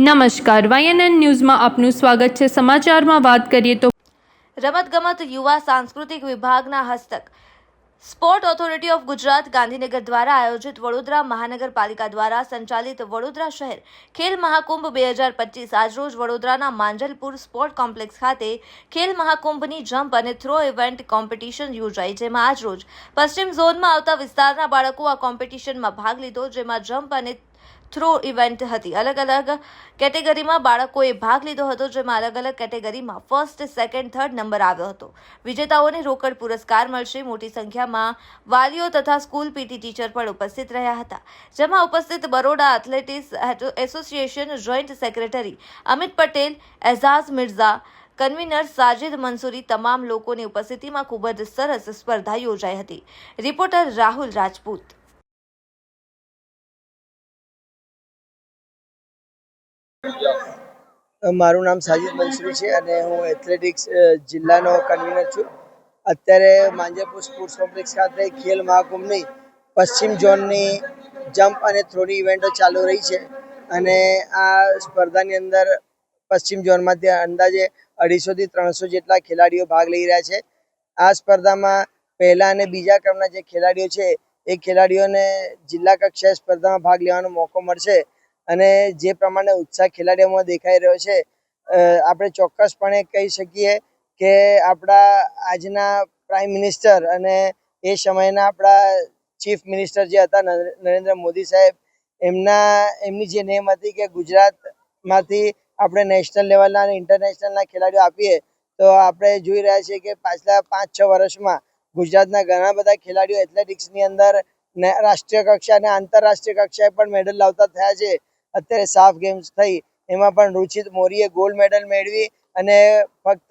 નમસ્કાર. વાયએનએન ન્યૂઝમાં આપનું સ્વાગત છે. સમાચારમાં વાત કરીએ તો રમતગમત યુવા સાંસ્કૃતિક વિભાગના હસ્તક. Sport authority of Gujarat Gandhinagar દ્વારા આયોજિત વડોદરા મહાનગરપાલિકા દ્વારા સંચાલિત વડોદરા શહેર ખેલ મહાકુંભ બે હજાર પચીસ આજરોજ વડોદરાના માંજલપુર સ્પોર્ટ કોમ્પ્લેક્સ ખાતે ખેલ મહાકુંભની જમ્પ અને થ્રો ઇવેન્ટ કોમ્પિટિશન યોજાઈ, જેમાં આજરોજ પશ્ચિમ ઝોનમાં આવતા વિસ્તારના બાળકો આ કોમ્પિટિશનમાં ભાગ લીધો, જેમાં જમ્પ અને થ્રો ઇવેન્ટ હતી. અલગ અલગ કેટેગરીમાં બાળકોએ ભાગ લીધો હતો, જેમાં અલગ અલગ કેટેગરીમાં ફર્સ્ટ સેકન્ડ થર્ડ નંબર આવ્યો હતો. વિજેતાઓને રોકડ પુરસ્કાર મળશે. મોટી સંખ્યામાં વાલીઓ તથા સ્કૂલ પીટી ટીચર પણ ઉપસ્થિત રહ્યા હતા. જેમાં ઉપસ્થિત Baroda athletics association joint secretary Amit Patel, Ejaz Mirza, convener Sajid Mansuri તમામ લોકોની ઉપસ્થિતિમાં ખૂબ જ સરસ સ્પર્ધા યોજાઈ હતી. રિપોર્ટર રાહુલ રાજપૂત. મારું નામ સાજિદ મંસૂરી છે અને હું એથ્લેટિક્સ જિલ્લાનો કન્વીનર છું. અત્યારે માંજરપુર સ્પોર્ટ્સ કોમ્પ્લેક્સ ખાતે ખેલ મહાકુંભની પશ્ચિમ ઝોનની જમ્પ અને થ્રોની ઇવેન્ટો ચાલુ રહી છે અને આ સ્પર્ધાની અંદર પશ્ચિમ ઝોનમાંથી અંદાજે અઢીસોથી ત્રણસો જેટલા ખેલાડીઓ ભાગ લઈ રહ્યા છે. આ સ્પર્ધામાં પહેલા અને બીજા ક્રમના જે ખેલાડીઓ છે, એ ખેલાડીઓને જિલ્લા કક્ષાએ સ્પર્ધામાં ભાગ લેવાનો મોકો મળશે. અને જે પ્રમાણે ઉત્સાહ ખેલાડીઓમાં દેખાઈ રહ્યો છે આપણે ચોક્કસપણે કહી શકીએ કે આપણા આજના પ્રાઇમ મિનિસ્ટર અને એ સમયના આપણા ચીફ મિનિસ્ટર જે હતા, નરે- નરેન્દ્ર મોદી સાહેબ, એમના, એમની જે નેમ હતી કે ગુજરાતમાંથી આપણે નેશનલ લેવલના અને ઇન્ટરનેશનલના ખેલાડીઓ આપીએ, તો આપણે જોઈ રહ્યા છીએ કે પાછલા પાંચ, છ વર્ષમાં ગુજરાતના ઘણા બધા ખેલાડીઓ એથ્લેટિક્સની અંદર રાષ્ટ્રીય કક્ષા અને આંતરરાષ્ટ્રીય કક્ષાએ પણ મેડલ લાવતા થયા છે. અત્યારે સાફ ગેમ્સ થઈ. એમાં પણ રુચિત મોરીએ ગોલ્ડ મેડલ મેળવી અને ફક્ત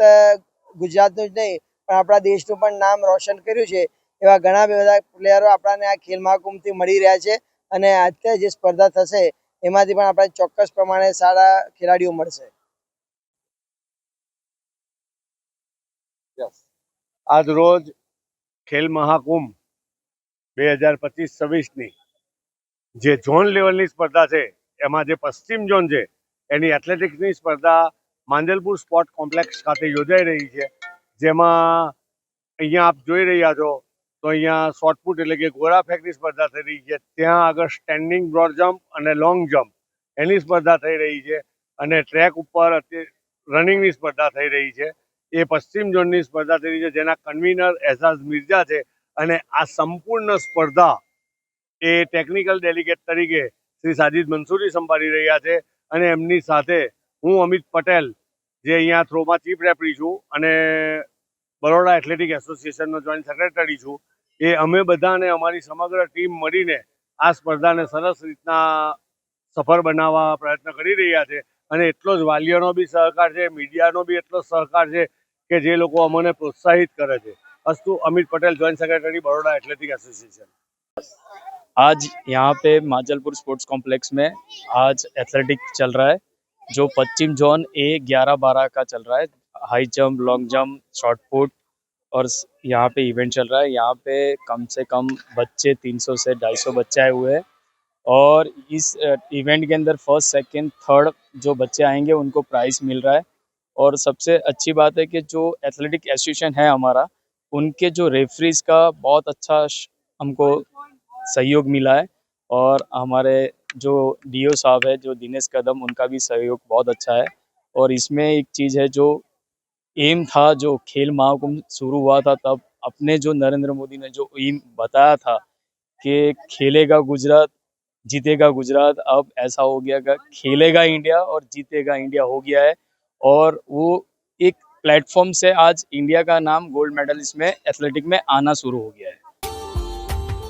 ગુજરાતનું જ નહીં, પણ આપણા દેશનું પણ નામ રોશન કર્યું છે. એવા ઘણા બધા પ્લેયરો આપણને આ ખેલ મહાકુંભથી મળી રહ્યા છે અને અત્યારે જે સ્પર્ધા થશે, એમાંથી પણ આપણે ચોક્કસ પ્રમાણે સારા ખેલાડીઓ મળશે. આજ રોજ ખેલ મહાકુંભ બે હજાર પચીસ છવ્વીસની જે ઝોન લેવલની સ્પર્ધા છે એમાં જે પશ્ચિમ ઝોન છે, એની એથ્લેટિક્સની સ્પર્ધા માંજલપુર સ્પોર્ટ કોમ્પ્લેક્સ ખાતે યોજાઈ રહી છે. જેમાં અહીંયા આપ જોઈ રહ્યા છો, તો અહીંયા શોર્ટપુટ એટલે કે ગોળા ફેંકની સ્પર્ધા થઈ રહી છે. ત્યાં આગળ સ્ટેન્ડિંગ બ્રોડ જમ્પ અને લોંગ જમ્પ એની સ્પર્ધા થઈ રહી છે અને ટ્રેક ઉપર રનિંગની સ્પર્ધા થઈ રહી છે. એ પશ્ચિમ ઝોનની સ્પર્ધા થઈ રહી છે, જેના કન્વીનર એઝાઝ મિર્ઝા છે અને આ સંપૂર્ણ સ્પર્ધા એ ટેકનિકલ ડેલિગેટ તરીકે શ્રી સાજિદ મંસૂરી સંભાળી રહ્યા છે અને એમની સાથે હું અમિત પટેલ, જે અહીંયા થ્રોમાં ચીફ રેફરી છું અને બરોડા એથ્લેટિક એસોસિએશનનો જોઈન્ટ સેક્રેટરી છું, એ અમે બધાને, અમારી સમગ્ર ટીમ મળીને આ સ્પર્ધાને સરસ રીતના સફળ બનાવવા પ્રયત્ન કરી રહ્યા છે. અને એટલો જ વાલીઓનો બી સહકાર છે, મીડિયાનો બી એટલો સહકાર છે કે જે લોકો અમને પ્રોત્સાહિત કરે છે. અસ્તુ Amit Patel, joint secretary, Baroda athletic association. आज यहाँ पे माजलपुर स्पोर्ट्स कॉम्प्लेक्स में आज एथलेटिक चल रहा है, जो पश्चिम जोन ए ग्यारह बारह का चल रहा है। High jump, long jump, short put और यहाँ पे इवेंट चल रहा है। यहाँ पे कम से कम बच्चे 300 से 250 बच्चे आए हुए हैं और इस इवेंट के अंदर फ़र्स्ट, सेकंड, थर्ड जो बच्चे आएँगे, उनको प्राइस मिल रहा है। और सबसे अच्छी बात है कि जो एथलेटिक एसोसिएशन है हमारा, उनके जो रेफरीज का बहुत अच्छा हमको सहयोग मिला है और हमारे जो डीओ साहब है, जो दिनेश कदम, उनका भी सहयोग बहुत अच्छा है। और इसमें एक चीज़ है, जो एम था, जो खेल महाकुंभ शुरू हुआ था, तब अपने जो नरेंद्र मोदी ने जो एम बताया था कि खेलेगा गुजरात, जीतेगा गुजरात, अब ऐसा हो गया कि खेलेगा इंडिया और जीतेगा इंडिया, हो गया है। और वो एक प्लेटफॉर्म से आज इंडिया का नाम गोल्ड मेडल इसमें एथलेटिक में आना शुरू हो गया है।